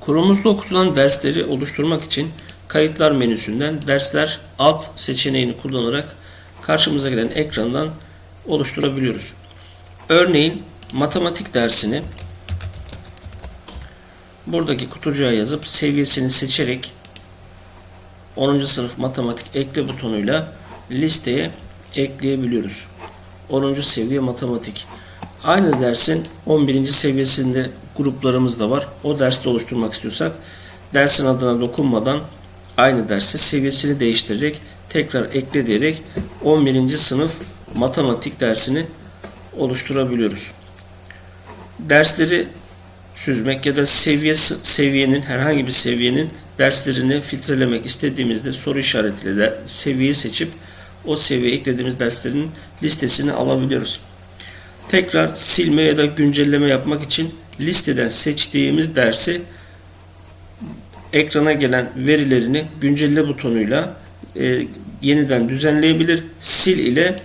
Kurumumuzda okutulan dersleri oluşturmak için kayıtlar menüsünden dersler alt seçeneğini kullanarak karşımıza gelen ekrandan oluşturabiliyoruz. Örneğin matematik dersini buradaki kutucuğa yazıp seviyesini seçerek 10. sınıf matematik ekle butonuyla listeye ekleyebiliyoruz. 10. seviye matematik. Aynı dersin 11. seviyesinde gruplarımız da var. O derste oluşturmak istiyorsak dersin adına dokunmadan aynı derste seviyesini değiştirerek tekrar ekle diyerek 11. sınıf matematik dersini oluşturabiliyoruz. Dersleri süzmek ya da seviye seviyenin herhangi bir seviyenin derslerini filtrelemek istediğimizde soru işaretiyle de seviyeyi seçip o seviyeye eklediğimiz derslerin listesini alabiliyoruz. Tekrar silme ya da güncelleme yapmak için listeden seçtiğimiz dersi ekrana gelen verilerini güncelle butonuyla e, yeniden düzenleyebilir. Sil ile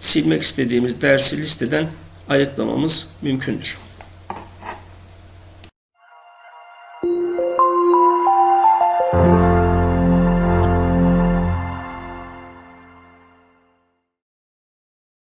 silmek istediğimiz dersi listeden ayıklamamız mümkündür.